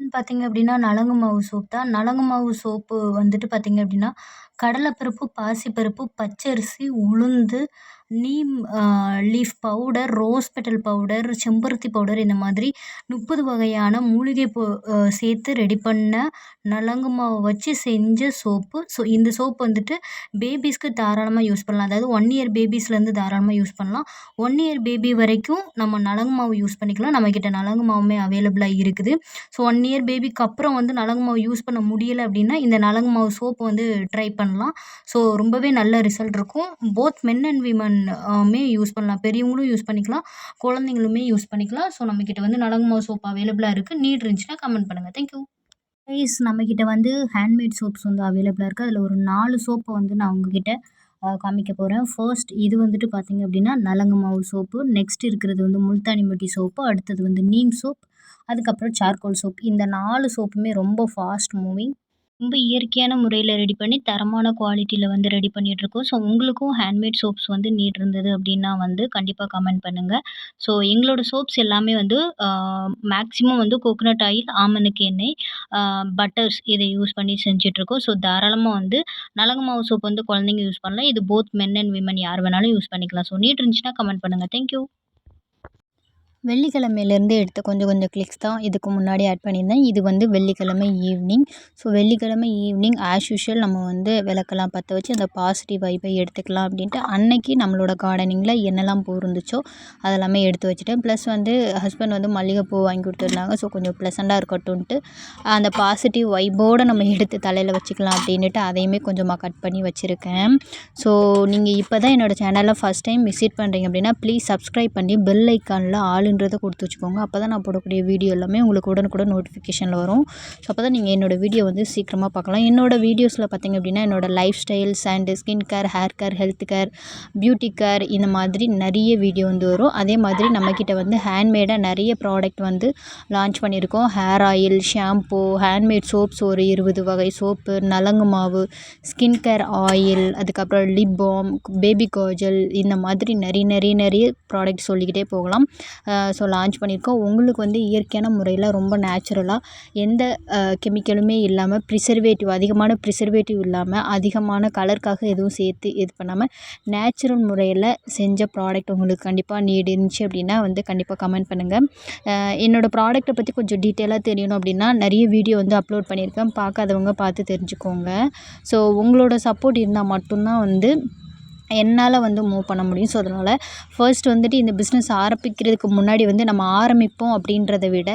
பார்த்தீங்க அப்படின்னா, நலங்கு மாவு சோப் தான். நலங்கு மாவு சோப்பு வந்துட்டு பார்த்தீங்க அப்படின்னா, கடலைப்பருப்பு, பாசிப்பருப்பு, பச்சரிசி, உளுந்து, neem leaf powder, rose petal powder, செம்பருத்தி பவுடர் இந்த மாதிரி 30 வகையான மூலிகை பொ சேர்த்து ரெடி பண்ண நலங்கு மாவை வச்சு செஞ்ச சோப்பு. ஸோ இந்த சோப் வந்துட்டு பேபீஸ்க்கு தாராளமாக யூஸ் பண்ணலாம். அதாவது ஒன் இயர் பேபீஸ்லேருந்து தாராளமாக யூஸ் பண்ணலாம். ஒன் இயர் பேபி வரைக்கும் நம்ம நலங்கு மாவு யூஸ் பண்ணிக்கலாம். நம்மக்கிட்ட நலங்கு மாவுமே அவைலபிளாக இருக்குது. ஸோ ஒன் இயர் பேபிக்கு அப்புறம் வந்து நலங்கு மாவு யூஸ் பண்ண முடியல அப்படின்னா, இந்த நலங்கு மாவு சோப்பு வந்து ட்ரை பண்ணலாம். ஸோ ரொம்பவே நல்ல ரிசல்ட் இருக்கும். போத் மென் அண்ட் விமன்மே யூஸ் பண்ணலாம். பெரியவங்களும் யூஸ் பண்ணிக்கலாம். குழந்தைங்களுமே யூஸ் பண்ணிக்கலாம். ஸோ நம்மக்கிட்ட வந்து நலங்கு மாவு சோப் அவைலபிளாக இருக்குது நீட் இருந்துச்சுன்னா கமெண்ட் பண்ணுங்கள் தேங்க் யூ. கைஸ் நம்மக்கிட்ட வந்து ஹேண்ட்மேட் சோப்ஸ் வந்து அவைலபிளாக இருக்குது அதில் ஒரு நாலு சோப்பை வந்து நான் உங்ககிட்ட காமிக்க போகிறேன் ஃபர்ஸ்ட் இது வந்துட்டு பார்த்தீங்க அப்படின்னா, நலங்கு மாவு சோப்பு. நெக்ஸ்ட் இருக்கிறது வந்து முல்தானி மட்டி சோப்பு. அடுத்தது வந்து நீம் சோப். அதுக்கப்புறம் சார்கோல் சோப். இந்த நாலு சோப்புமே ரொம்ப ஃபாஸ்ட் மூவிங். ரொம்ப இயற்கையான முறையில் ரெடி பண்ணி, தரமான குவாலிட்டியில் வந்து ரெடி பண்ணிகிட்ருக்கோம் ஸோ உங்களுக்கும் ஹேண்ட்மேட் சோப்ஸ் வந்து நீட் இருந்தது அப்படின்னா வந்து கண்டிப்பாக கமெண்ட் பண்ணுங்கள் ஸோ எங்களோட சோப்ஸ் எல்லாமே வந்து மேக்ஸிமம் வந்து கோகோனட் ஆயில், ஆமனுக்கு எண்ணெய், பட்டர்ஸ் இதை யூஸ் பண்ணி செஞ்சிட்ருக்கோம் ஸோ தாராளமாக வந்து நலங்கு மாவு சோப் வந்து குழந்தைங்க யூஸ் பண்ணலாம். இது போத் மென் அண்ட் விமன் யார் வேணாலும் யூஸ் பண்ணிக்கலாம். ஸோ நீட் இருந்துச்சுன்னா கமெண்ட் பண்ணுங்க. Thank you. வெள்ளிக்கிழமையிலேருந்து எடுத்த கொஞ்சம் கொஞ்சம் கிளிக்ஸ் தான் இதுக்கு முன்னாடி ஆட் பண்ணியிருந்தேன். இது வந்து வெள்ளிக்கிழமை ஈவினிங். ஸோ வெள்ளிக்கிழமை ஈவினிங் ஆஸ் யூஷுவல் நம்ம வந்து விளக்கெல்லாம் பற்ற வச்சு அந்த பாசிட்டிவ் வைப்பை எடுத்துக்கலாம் அப்படின்ட்டு அன்னைக்கு நம்மளோட கார்டனிங்கில் என்னெல்லாம் பூ இருந்துச்சோ அதெல்லாமே எடுத்து வச்சுட்டேன். ப்ளஸ் வந்து ஹஸ்பண்ட் வந்து மல்லிகைப்பூ வாங்கி கொடுத்துருந்தாங்க. ஸோ கொஞ்சம் ப்ளசண்ட்டாக இருக்கட்டும்ன்ட்டு அந்த பாசிட்டிவ் வைப்போடு நம்ம எடுத்து தலையில் வச்சுக்கலாம் அப்படின்னுட்டு அதையுமே கொஞ்சமாக கட் பண்ணி வச்சுருக்கேன் ஸோ நீங்கள் இப்போ தான் என்னோட சேனல ஃபஸ்ட் டைம் விசிட் பண்ணுறீங்க அப்படின்னா, ப்ளீஸ் சப்ஸ்கிரைப் பண்ணி பெல் ஆளுன்னு ஆல்ன்றத கொடுத்து வச்சுக்கோங்க. அப்போ தான் நான் போடக்கூடிய வீடியோ எல்லாமே உங்களுக்கு உடனுக்குடன் நோட்டிஃபிகேஷனில் வரும். ஸோ அப்போ தான் நீங்கள் என்னோடய வீடியோ வந்து சீக்கிரமாக பார்க்கலாம். என்னோடய வீடியோஸில் பார்த்தீங்க அப்படின்னா, என்னோட lifestyles and skin care, hair care, health care, beauty care இந்த மாதிரி நிறைய வீடியோ வந்து வரும். அதே மாதிரி நம்மக்கிட்ட வந்து ஹேண்ட்மேடாக நிறைய ப்ராடக்ட் வந்து லான்ச் பண்ணியிருக்கோம். Hair oil, shampoo, handmade soaps ஒரு 20 வகை சோப்பு, நலங்கு மாவு, ஸ்கின் கேர் ஆயில், அதுக்கப்புறம் லிப் பாம் பேபி காஜல் இந்த மாதிரி நிறைய நிறைய நிறைய ப்ராடக்ட் சொல்லிக்கிட்டே போகலாம். ஸோ லான்ச் பண்ணியிருக்கோம். உங்களுக்கு வந்து இயற்கையான முறையில் ரொம்ப நேச்சுரலாக எந்த கெமிக்கலுமே இல்லாமல் ப்ரிசர்வேட்டிவ் அதிகமான ப்ரிசர்வேட்டிவ் இல்லாமல் அதிகமான கலருக்காக எதுவும் சேர்த்து இது பண்ணாமல் நேச்சுரல் முறையில் செஞ்ச ப்ராடக்ட் உங்களுக்கு கண்டிப்பாக நீடு இருந்துச்சு அப்படின்னா வந்து கண்டிப்பாக கமெண்ட் பண்ணுங்கள் என்னோடய ப்ராடக்ட்டை பற்றி கொஞ்சம் டீட்டெயிலாக தெரியணும் அப்படின்னா, நிறைய வீடியோ வந்து அப்லோட் பண்ணியிருக்கேன். பார்க்காதவங்க பார்த்து தெரிஞ்சுக்கோங்க. ஸோ உங்களோட சப்போர்ட் இருந்தால் மட்டும்தான் வந்து என்னால் வந்து மூவ் பண்ண முடியும். ஸோ அதனால் ஃபர்ஸ்ட் வந்துட்டு இந்த பிஸ்னஸ் ஆரம்பிக்கிறதுக்கு முன்னாடி வந்து நம்ம ஆரம்பிப்போம் அப்படின்றத விட,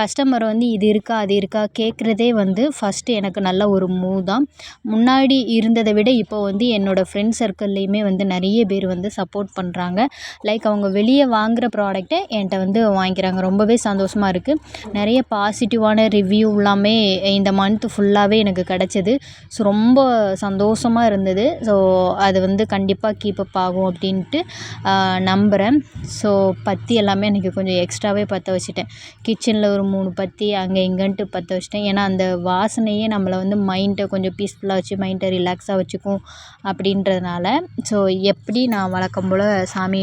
கஸ்டமர் வந்து இது இருக்கா, அது இருக்கா கேட்குறதே வந்து ஃபஸ்ட்டு எனக்கு நல்ல ஒரு மூவ் தான். முன்னாடி இருந்ததை விட இப்போ வந்து என்னோடய ஃப்ரெண்ட் சர்க்கிள்லேயுமே வந்து நிறைய பேர் வந்து சப்போர்ட் பண்ணுறாங்க லைக் அவங்க வெளியே வாங்குகிற ப்ராடக்ட்டை என்ட்ட வந்து வாங்கிக்கிறாங்க. ரொம்பவே சந்தோஷமாக இருக்குது நிறைய பாசிட்டிவான ரிவ்யூ எல்லாமே இந்த மந்த் ஃபுல்லாகவே எனக்கு கிடச்சிது ஸோ ரொம்ப சந்தோஷமா இருந்தது. ஸோ அது வந்து கண்டிப்பாக கண்டிப்பாக கீப்பப் ஆகும் அப்படின்ட்டு நம்புகிறேன் ஸோ பத்தி எல்லாமே எனக்கு கொஞ்சம் எக்ஸ்ட்ராவே பற்ற வச்சுட்டேன். கிச்சனில் ஒரு மூணு பத்தி அங்கே இங்கன்ட்டு பற்ற வச்சுட்டேன். ஏன்னா அந்த வாசனையே நம்மளை வந்து மைண்டை கொஞ்சம் பீஸ்ஃபுல்லாக வச்சு மைண்டை ரிலாக்ஸாக வச்சுக்கும் அப்படின்றதுனால, ஸோ எப்படி நான் வழக்கம் போல் சாமி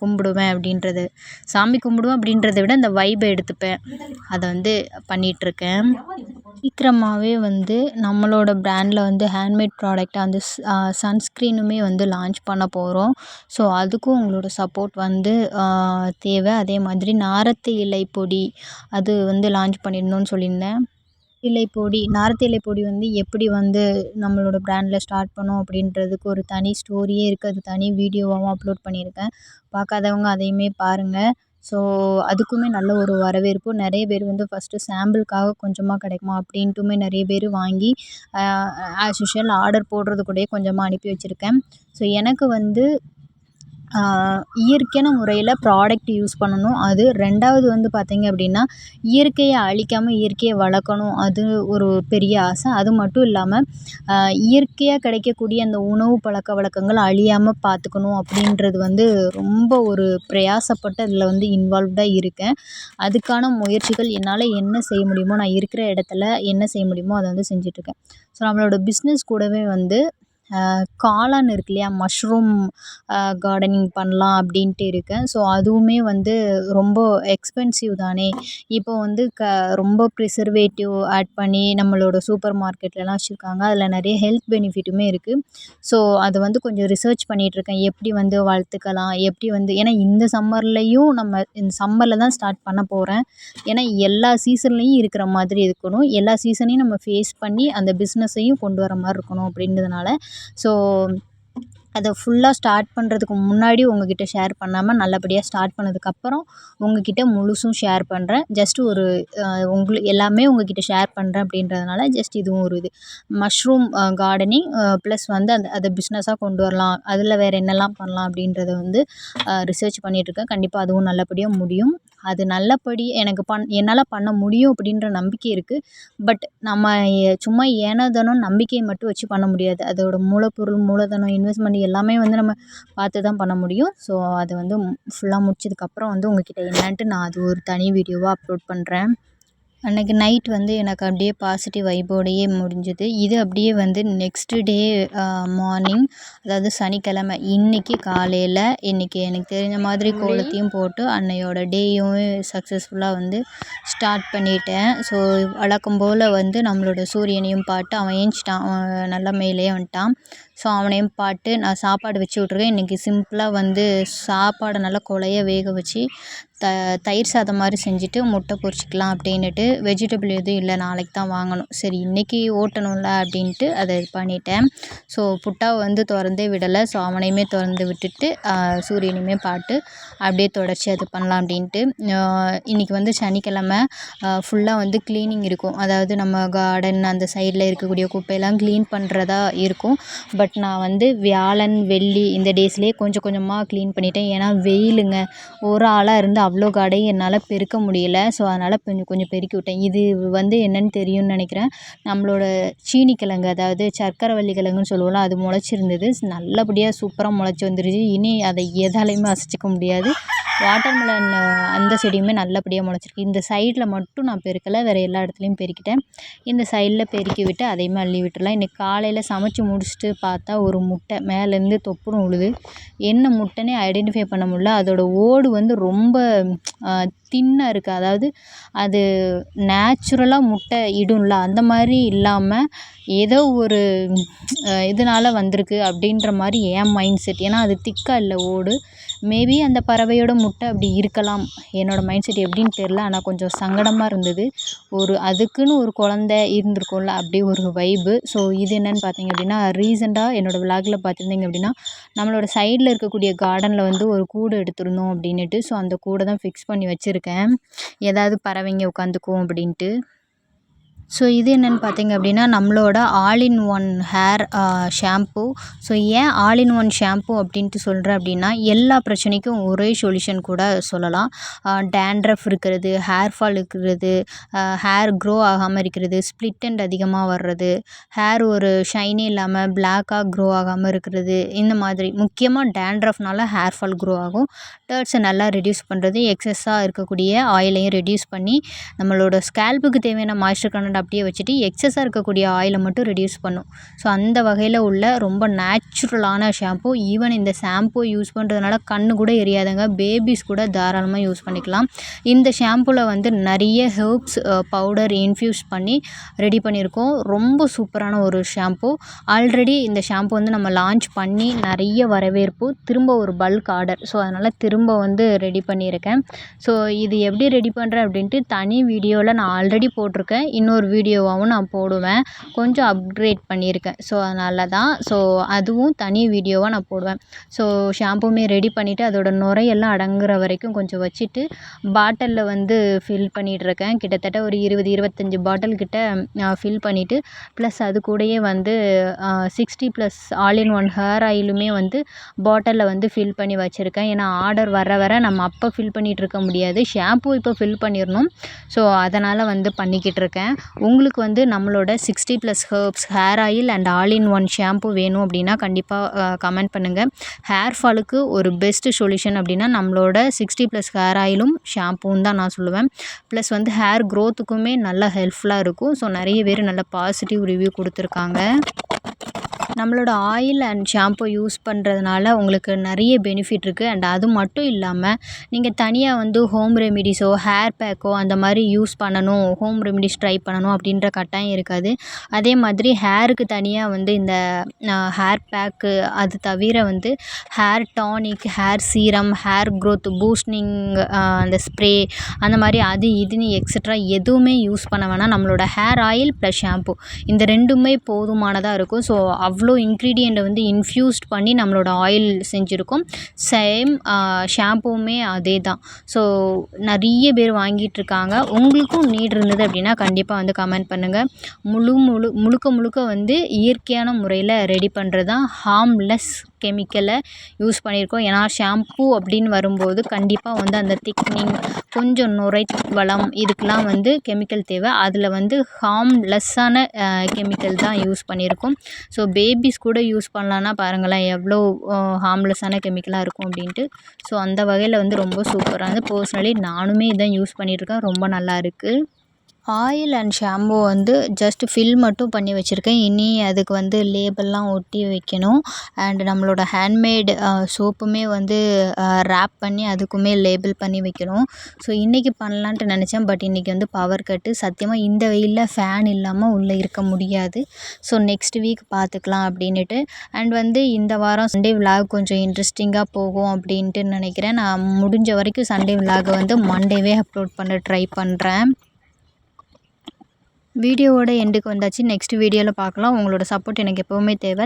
கும்பிடுவேன் அப்படின்றது சாமி கும்பிடுவேன் அப்படின்றத விட அந்த வைபை எடுத்துப்பேன். அதை வந்து பண்ணிகிட்ருக்கேன் சீக்கிரமாகவே வந்து நம்மளோட ப்ராண்டில் வந்து ஹேண்ட்மேட் ப்ராடக்ட் அந்த ஸ் அ வந்து லான்ச் பண்ண போகிறோம் ஸோ அதுக்கும் உங்களோட சப்போர்ட் வந்து தேவை அதே மாதிரி நாரத்து இலை பொடி அது வந்து லான்ச் பண்ணிடணும்னு சொல்லியிருந்தேன். இலை பொடி நாரத்து இலை பொடி வந்து எப்படி வந்து நம்மளோட ப்ராண்டில் ஸ்டார்ட் பண்ணோம் அப்படின்றதுக்கு ஒரு தனி ஸ்டோரியே இருக்குது அது தனி வீடியோவாகவும் அப்லோட் பண்ணியிருக்கேன். பார்க்காதவங்க அதையுமே பாருங்கள் ஸோ அதுக்குமே நல்ல ஒரு வரவேற்பு. நிறைய பேர் வந்து ஃபஸ்ட்டு சாம்பிளுக்காக கொஞ்சமாக கிடைக்குமா அப்படின்ட்டுமே நிறைய பேர் வாங்கி ஆஸ் யூஷ்வல் ஆர்டர் போடுறது கூடயே கொஞ்சமாக அனுப்பி வச்சுருக்கேன் ஸோ எனக்கு வந்து இயற்கையான முறையில் ப்ராடக்ட் யூஸ் பண்ணணும். அது ரெண்டாவது வந்து பார்த்திங்க அப்படின்னா, இயற்கையை அழிக்காமல் இயற்கையை வளர்க்கணும். அது ஒரு பெரிய ஆசை. அது மட்டும் இல்லாமல் இயற்கையாக கிடைக்கக்கூடிய அந்த உணவு பழக்க வழக்கங்கள் அழியாமல் பார்த்துக்கணும் அப்படின்றது வந்து ரொம்ப ஒரு பிரயாசப்பட்டு அதில் வந்து இன்வால்வ்டாக இருக்கேன். அதுக்கான முயற்சிகள் என்னால் என்ன செய்ய முடியுமோ, நான் இருக்கிற இடத்துல என்ன செய்ய முடியுமோ அதை வந்து செஞ்சிகிட்ருக்கேன் ஸோ நம்மளோட பிஸ்னஸ் கூடவே வந்து காளான் இருக்கு இல்லையா? மஷ்ரூம் கார்டனிங் பண்ணலாம் அப்படின்ட்டு இருக்கேன். ஸோ அதுவுமே வந்து ரொம்ப எக்ஸ்பென்சிவ் தானே? இப்போ வந்து க ரொம்ப ப்ரிசர்வேட்டிவ் ஆட் பண்ணி நம்மளோட சூப்பர் மார்க்கெட்லலாம் வச்சுருக்காங்க. அதில் நிறைய ஹெல்த் பெனிஃபிட்டுமே இருக்குது ஸோ அது வந்து கொஞ்சம் ரிசர்ச் பண்ணிகிட்ருக்கேன் எப்படி வந்து வளர்த்துக்கலாம்? எப்படி வந்து ஏன்னா இந்த சம்மர்லேயும் நம்ம இந்த சம்மரில் தான் ஸ்டார்ட் பண்ண போகிறேன் ஏன்னா எல்லா சீசன்லேயும் இருக்கிற மாதிரி இருக்கணும். எல்லா சீசனையும் நம்ம ஃபேஸ் பண்ணி அந்த பிஸ்னஸையும் கொண்டு வர மாதிரி இருக்கணும் அப்படின்றதுனால ஸோ அதை ஃபுல்லாக ஸ்டார்ட் பண்ணுறதுக்கு முன்னாடி உங்கள்கிட்ட ஷேர் பண்ணாமல் நல்லபடியாக ஸ்டார்ட் பண்ணதுக்கப்புறம் உங்கள்கிட்ட முழுசும் ஷேர் பண்ணுறேன் ஜஸ்ட்டு ஒரு உங்களு எல்லாமே உங்கள்கிட்ட ஷேர் பண்ணுறேன் அப்படின்றதுனால ஜஸ்ட் இதுவும் ஒரு இது. மஷ்ரூம் கார்டனிங் ப்ளஸ் வந்து அந்த அதை பிஸ்னஸாக கொண்டு வரலாம். அதில் வேறு என்னெல்லாம் பண்ணலாம் அப்படின்றத வந்து ரிசர்ச் பண்ணிகிட்ருக்கேன் கண்டிப்பாக அதுவும் நல்லபடியாக முடியும். அது நல்லபடி எனக்கு பண் என்னால் பண்ண முடியும் அப்படின்ற நம்பிக்கை இருக்குது பட் நம்ம சும்மா ஏனோ நம்பிக்கையை மட்டும் வச்சு பண்ண முடியாது. அதோட மூலப்பொருள் மூலதனம் இன்வெஸ்ட்மெண்ட் எல்லாமே வந்து நம்ம பார்த்து தான் பண்ண முடியும். ஸோ அது வந்து ஃபுல்லாக முடிச்சதுக்கப்புறம் வந்து உங்கள்கிட்ட என்னான்ட்டு நான் அது ஒரு தனி வீடியோவாக அப்லோட் பண்ணுறேன் அன்றைக்கி நைட் வந்து எனக்கு அப்படியே பாசிட்டிவ் வைபோடையே முடிஞ்சுது. இது அப்படியே வந்து நெக்ஸ்ட்டு டே மார்னிங் அதாவது சனிக்கிழமை. இன்றைக்கி காலையில் இன்றைக்கி எனக்கு தெரிஞ்ச மாதிரி கோலத்தையும் போட்டு அன்னையோட டேயும் சக்ஸஸ்ஃபுல்லாக வந்து ஸ்டார்ட் பண்ணிட்டேன். ஸோ வழக்கம் போல் வந்து நம்மளோட சூரியனையும் பாட்டு அவன் ஏஞ்சிட்டான். அவன் நல்லா மேலேயே வந்துட்டான். ஸோ அவனையும் பாட்டு நான் சாப்பாடு வச்சு விட்ருக்கேன் இன்றைக்கி சிம்பிளாக வந்து சாப்பாடை நல்லா குழைய வேக வச்சு த தயிர் சாதம் மாதிரி செஞ்சுட்டு முட்டை பொரிச்சிக்கலாம் அப்படின்னுட்டு வெஜிடபிள் எதுவும் இல்லை நாளைக்கு தான் வாங்கணும். சரி இன்றைக்கி ஓட்டணும்ல அப்படின்ட்டு அதை இது பண்ணிட்டேன். ஸோ புட்டாவை வந்து திறந்தே விடலை. ஸோ அவனையுமே திறந்து விட்டுட்டு சூரியனையுமே பாட்டு அப்படியே தொடர்ச்சி அது பண்ணலாம் அப்படின்ட்டு. இன்றைக்கி வந்து சனிக்கிழமை ஃபுல்லாக வந்து க்ளீனிங் இருக்கும். அதாவது நம்ம கார்டன் அந்த சைடில் இருக்கக்கூடிய குப்பையெல்லாம் க்ளீன் பண்ணுறதா இருக்கும். பட் நான் வந்து வியாழன் வெள்ளி இந்த டேஸ்லேயே கொஞ்சம் கொஞ்சமாக க்ளீன் பண்ணிட்டேன். ஏன்னா வெயிலுங்க. ஒரு ஆளாக இருந்து அவ்வளோ காடையும் என்னால் பெருக்க முடியல. ஸோ அதனால் கொஞ்சம் கொஞ்சம் பெருக்கி விட்டேன். இது வந்து என்னென்னு தெரியும்னு நினைக்கிறேன். நம்மளோட சீனி கிழங்கு அதாவது சர்க்கரைவள்ளி கிழங்குன்னு சொல்லுவோம்ல அது முளைச்சிருந்தது. நல்லபடியாக சூப்பராக முளைச்சி வந்துருச்சு. இனி அதை எதாலையுமே அசைச்சிக்க முடியாது. வாட்டர்மெலன் அந்த செடியுமே நல்லபடியாக முளைச்சிருக்கு. இந்த சைடில் மட்டும் நான் பெருக்கலை. வேறு எல்லா இடத்துலையும் பெருக்கிட்டேன். இந்த சைடில் பெருக்கி விட்டு அதையுமே அள்ளி விட்டுடலாம் இன்றைக்கி காலையில் சமைச்சி முடிச்சுட்டு பா பார்த்தா ஒரு முட்டை மேலேருந்து தொப்புன்னு விழுது என்ன முட்டைனே ஐடென்டிஃபை பண்ண முடில அதோட ஓடு வந்து ரொம்ப தின்னாக இருக்குது அதாவது அது நேச்சுரலாக முட்டை இடும்ல. அந்த மாதிரி இல்லாமல் ஏதோ ஒரு இதனால் வந்திருக்கு அப்படின்ற மாதிரி என் மைண்ட் செட் ஏன்னா அது திக்காக இல்லை ஓடு. மேபி அந்த பறவையோட முட்டை அப்படி இருக்கலாம். என்னோடய மைண்ட் செட் எப்படின்னு தெரில ஆனால் கொஞ்சம் சங்கடமாக இருந்தது. ஒரு அதுக்குன்னு ஒரு குழந்த இருந்திருக்கும்ல அப்படி ஒரு வைபு ஸோ இது என்னென்னு பார்த்தீங்க அப்படின்னா ரீசெண்டாக என்னோடய விலாகில் பார்த்துருந்தீங்க அப்படின்னா நம்மளோட சைடில் இருக்கக்கூடிய கார்டனில் வந்து ஒரு கூடு எடுத்திருந்தோம் அப்படின்னுட்டு ஸோ அந்த கூடை தான் ஃபிக்ஸ் பண்ணி வச்சுருக்கேன். ஏதாவது பறவைங்க உட்காந்துக்கும் அப்படின்ட்டு. ஸோ இது என்னென்னு பார்த்தீங்க அப்படின்னா நம்மளோட all in one hair shampoo so ஏன் ஆல் இன் ஒன் ஷாம்பு அப்படின்ட்டு சொல்கிறேன் அப்படின்னா எல்லா பிரச்சனைக்கும் ஒரே சொல்யூஷன் கூட சொல்லலாம். டேண்ட்ரஃப் இருக்கிறது ஹேர் ஃபால் இருக்கிறது ஹேர் க்ரோ ஆகாமல் இருக்கிறது ஸ்ப்ளிட் அண்ட் அதிகமாக வர்றது ஹேர் ஒரு ஷைனே இல்லாமல் பிளாக்காக க்ரோ ஆகாமல் இருக்கிறது இந்த மாதிரி. முக்கியமாக டேண்ட்ரஃப்னால ஹேர் ஃபால் க்ரோ ஆகும். டர்ட்ஸை நல்லா ரெடியூஸ் பண்ணுறது எக்ஸஸாக இருக்கக்கூடிய ஆயிலையும் ரெடியூஸ் பண்ணி நம்மளோட ஸ்கேல்புக்கு தேவையான மாய்ஸ்டர் கண்டென்ட் அப்படியே வச்சுட்டு எக்ஸஸாக இருக்கக்கூடிய ஆயிலை மட்டும் ரெடியூஸ் பண்ணும். ஸோ அந்த வகையில் உள்ள ரொம்ப நேச்சுரலான ஷாம்பு ஈவன் இந்த ஷாம்பு யூஸ் பண்ணுறதுனால கண்ணு கூட எரியாதுங்க பேபிஸ் கூட தாராளமாக யூஸ் பண்ணிக்கலாம். இந்த ஷாம்புவில் வந்து நிறைய ஹெர்ப்ஸ் பவுடர் இன்ஃப்யூஸ் பண்ணி ரெடி பண்ணியிருக்கோம். ரொம்ப சூப்பரான ஒரு ஷாம்பு ஆல்ரெடி இந்த ஷாம்பு வந்து நம்ம லான்ச் பண்ணி நிறைய வரவேற்பு திரும்ப ஒரு பல்க் ஆர்டர் ஸோ அதனால் திரும்ப வந்து ரெடி பண்ணியிருக்கேன். ஸோ இது எப்படி ரெடி பண்ணுறேன் அப்படின்ட்டு தனி வீடியோவில் நான் ஆல்ரெடி போட்டிருக்கேன். இன்னொரு வீடியோவாகவும் நான் போடுவேன். கொஞ்சம் அப்கிரேட் பண்ணியிருக்கேன். ஸோ அதனால தான் ஸோ அதுவும் தனி வீடியோவாக நான் போடுவேன். ஸோ ஷாம்புமே ரெடி பண்ணிவிட்டு அதோட நுரையெல்லாம் அடங்குகிற வரைக்கும் கொஞ்சம் வச்சுட்டு பாட்டிலில் வந்து ஃபில் பண்ணிகிட்ருக்கேன் கிட்டத்தட்ட ஒரு இருபது இருபத்தஞ்சி பாட்டில் கிட்ட ஃபில் பண்ணிவிட்டு ப்ளஸ் அது கூடயே வந்து sixty plus all in one hair ஆயிலுமே வந்து பாட்டிலில் வந்து ஃபில் பண்ணி வச்சுருக்கேன். ஏன்னா ஆர்டர் வர வர நம்ம அப்போ ஃபில் பண்ணிகிட்டு இருக்க முடியாது. ஷாம்பு இப்போ ஃபில் பண்ணிடணும். ஸோ அதனால் வந்து பண்ணிக்கிட்டு இருக்கேன் உங்களுக்கு வந்து நம்மளோட sixty plus herbs hair oil and all in one shampoo வேணும் அப்படின்னா கண்டிப்பாக கமெண்ட் பண்ணுங்கள் ஹேர் ஃபாலுக்கு ஒரு பெஸ்ட்டு சொல்யூஷன் அப்படின்னா நம்மளோட சிக்ஸ்டி ப்ளஸ் ஹேர் ஆயிலும் ஷாம்புன்னு தான் நான் சொல்லுவேன். ப்ளஸ் வந்து ஹேர் க்ரோத்துக்குமே நல்லா ஹெல்ப்ஃபுல்லாக இருக்கும். ஸோ நிறைய பேர் நல்ல பாசிட்டிவ் ரிவ்யூ கொடுத்துருக்காங்க. நம்மளோட ஆயில் அண்ட் ஷாம்பு யூஸ் பண்ணுறதுனால உங்களுக்கு நிறைய பெனிஃபிட் இருக்குது அண்ட் அது மட்டும் இல்லாமல் நீங்கள் தனியாக வந்து ஹோம் ரெமிடிஸோ ஹேர் பேக்கோ அந்த மாதிரி யூஸ் பண்ணணும் ஹோம் ரெமிடிஸ் ட்ரை பண்ணணும் அப்படின்ற கட்டாயம் இருக்காது. அதே மாதிரி ஹேருக்கு தனியாக வந்து இந்த ஹேர் பேக்கு அது தவிர வந்து hair tonic hair serum hair growth boosting அந்த ஸ்ப்ரே அந்த மாதிரி அது இதுன்னு எக்ஸட்ரா எதுவுமே யூஸ் பண்ண வேணாம். நம்மளோட ஹேர் ஆயில் ப்ளஸ் ஷாம்பு இந்த ரெண்டுமே போதுமானதாக இருக்கும். ஸோ அவ்வளோ இன்க்ரீடியண்ட்டை வந்து இன்ஃப்யூஸ்ட் பண்ணி நம்மளோட ஆயில் செஞ்சுருக்கோம். சேம் ஷாம்புவுமே அதே தான் ஸோ நிறைய பேர் வாங்கிட்டுருக்காங்க. உங்களுக்கும் நீட் இருந்தது அப்படின்னா கண்டிப்பாக வந்து கமெண்ட் பண்ணுங்கள் முழு முழு முழுக்க முழுக்க வந்து இயற்கையான முறையில் ரெடி பண்ணுறது தான் ஹார்ம்லெஸ் கெமிக்கலை யூஸ் பண்ணியிருக்கோம். ஏன்னா ஷாம்பு அப்படின்னு வரும்போது கண்டிப்பாக வந்து அந்த திக்னிங் கொஞ்சம் நுரை வளம் இதுக்கெலாம் வந்து கெமிக்கல் தேவை. அதில் வந்து ஹார்ம்லெஸ்ஸான கெமிக்கல் தான் யூஸ் பண்ணியிருக்கோம். ஸோ பேபிஸ் கூட யூஸ் பண்ணலான்னா பாருங்களேன் எவ்வளோ ஹார்ம்லெஸ்ஸான கெமிக்கலாக இருக்கும் அப்படின்ட்டு. ஸோ அந்த வகையில் வந்து ரொம்ப சூப்பராக சூப்பரானது பர்சனலி நானுமே இதான் யூஸ் பண்ணியிருக்கேன். ரொம்ப நல்லா இருக்குது ஆயில் அண்ட் ஷாம்பு வந்து ஜஸ்ட் ஃபில் மட்டும் பண்ணி வச்சுருக்கேன். இனி அதுக்கு வந்து லேபிள்லாம் ஒட்டி வைக்கணும். அண்ட் நம்மளோட ஹேண்ட்மேட் சோப்புமே வந்து ரேப் பண்ணி அதுக்குமே லேபிள் பண்ணி வைக்கணும். ஸோ இன்றைக்கி பண்ணலான்ட்டு நினச்சேன். பட் இன்றைக்கி வந்து பவர் கட்டு சத்தியமாக இந்த வெயிலில் ஃபேன் இல்லாமல் உள்ளே இருக்க முடியாது. ஸோ நெக்ஸ்ட் வீக் பார்த்துக்கலாம் அப்படின்னுட்டு. அண்ட் வந்து இந்த வாரம் சண்டே விலாக் கொஞ்சம் இன்ட்ரெஸ்டிங்காக போகும் அப்படின்ட்டு நினைக்கிறேன். நான் முடிஞ்ச வரைக்கும் சண்டே விலாகை வந்து மண்டேவே அப்லோட் பண்ண ட்ரை பண்ணுறேன் வீடியோவோட எண்டுக்கு வந்தாச்சு. நெக்ஸ்ட் வீடியோவில் பார்க்கலாம். உங்களோட சப்போர்ட் எனக்கு எப்போவுமே தேவை.